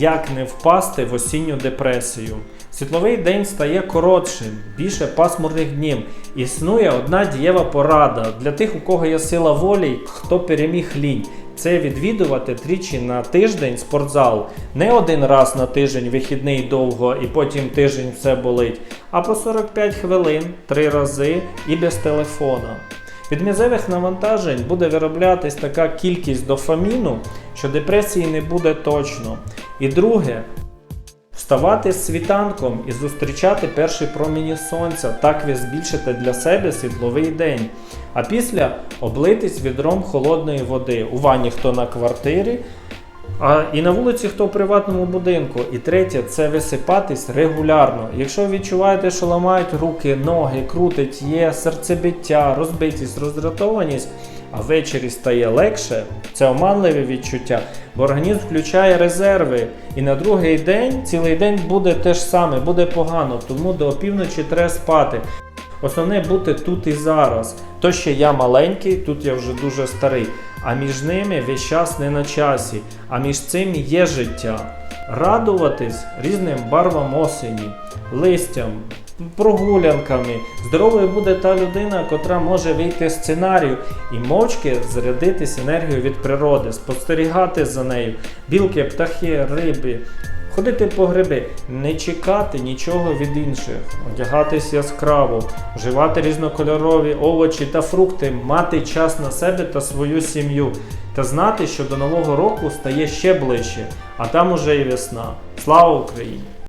як не впасти в осінню депресію. Світловий день стає коротшим, більше пасмурних днів. Існує одна дієва порада для тих, у кого є сила волі, хто переміг лінь. Це відвідувати тричі на тиждень спортзал. Не один раз на тиждень вихідний довго і потім тиждень все болить, а по 45 хвилин, три рази і без телефона. Від м'язевих навантажень буде вироблятись така кількість дофаміну, що депресії не буде точно. І друге, вставати світанком і зустрічати перші промені сонця. Так ви збільшите для себе світловий день. А після облитись відром холодної води. У ванні хто на квартирі, а і на вулиці хто в приватному будинку. І третє це висипатись регулярно. Якщо відчуваєте, що ламають руки, ноги, крутить, є серцебиття, розбитість, роздратованість, а ввечері стає легше, це оманливе відчуття, бо організм включає резерви. І на другий день, цілий день буде те ж саме, буде погано, тому до опівночі треба спати. Основне бути тут і зараз. То ще я маленький, тут я вже дуже старий. А між ними весь час не на часі, а між цим є життя. Радуватись різним барвам осені, листям, прогулянками. Здоровою буде та людина, котра може вийти з сценарію і мовчки зарядитись енергією від природи, спостерігати за нею, білки, птахи, риби. Ходити по гриби, не чекати нічого від інших, одягатись яскраво, вживати різнокольорові овочі та фрукти, мати час на себе та свою сім'ю, та знати, що до Нового року стає ще ближче, а там уже і весна. Слава Україні!